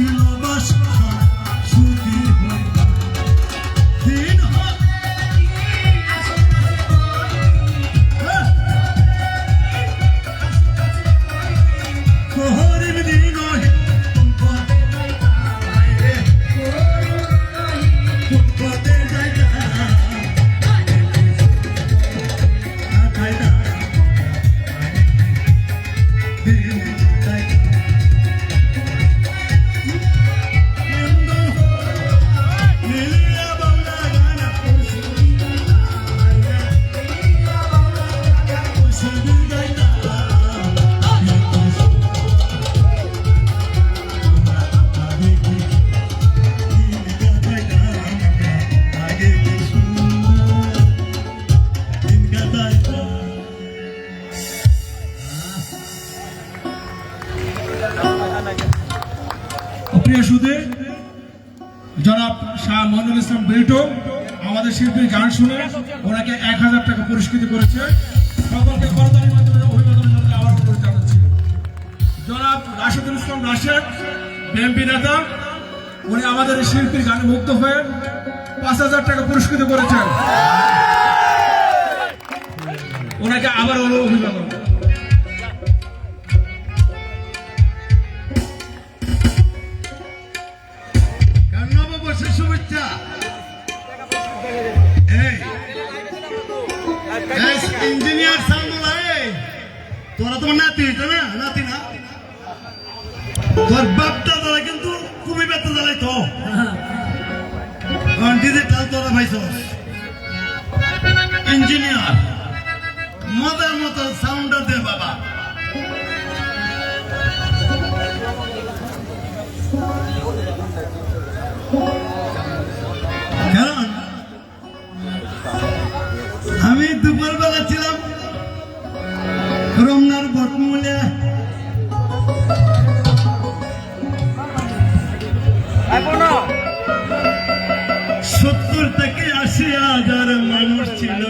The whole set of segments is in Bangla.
ছিল বাসা প্রিয় সুদে, জনাব শাহ মহিনুল ইসলাম বেল্টো আমাদের শিল্পীর গান শুনে ওনাকে এক হাজার টাকা পুরস্কৃত করেছে। সকলকে করতালির মাধ্যমে অভিবাদন জানাতে আবার অনুরোধ জানাচ্ছি জনাব রাশেদুল ইসলাম রাশেদ, বিএনপি নেতা, উনি আমাদের শিল্পীর গানে মুক্ত হয়ে পাঁচ হাজার টাকা পুরস্কৃত করেছেন। ওনাকে আবার হলো অভিবাদন। শুভেচ্ছা ইঞ্জিনিয়ার তোরা তোমার নাতি না? নাতি না? তোর বাপটা দ্বারা কিন্তু খুবই ব্যথা জ্বালাই তো। ডিজিটাল তোরা ভাইছস ইঞ্জিনিয়ার মজার মতো সাউন্ড দে বাবা। হাজার মানুষ ছিল।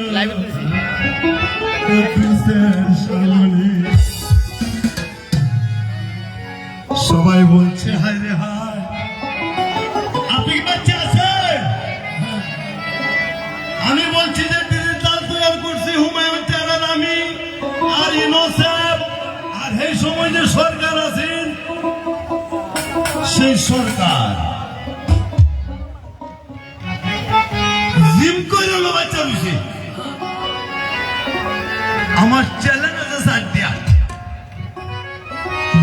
সবাই বলছে হায় রে হায়! আপনি কি বাচ্চা আছেন? আমি বলছি যে ডিজিটাল তৈরি করছি হুমায়ুন চারার আমি আর ইনোসেফ আর এই সময় যে সরকার আছেন সেই সরকার। জিম করে হলো বাচ্চা রয়েছে আমার চ্যালেঞ্জ আছে সার দিয়া।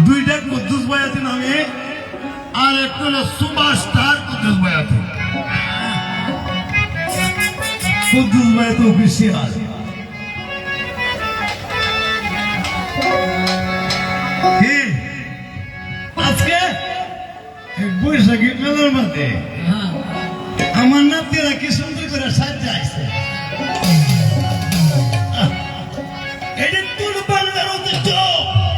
দুইটা কুদ্দুস ভাই আছেন আমি আর একটা হলো সুপারস্টার কুদ্দুস ভাই আছেন কুদ্দুস ভাই তো অফিসিয়াল কি? আজকে বৈশাখী মেলার মধ্যে আমার নাতিরা কিছু દીકરા સાથ જાય છે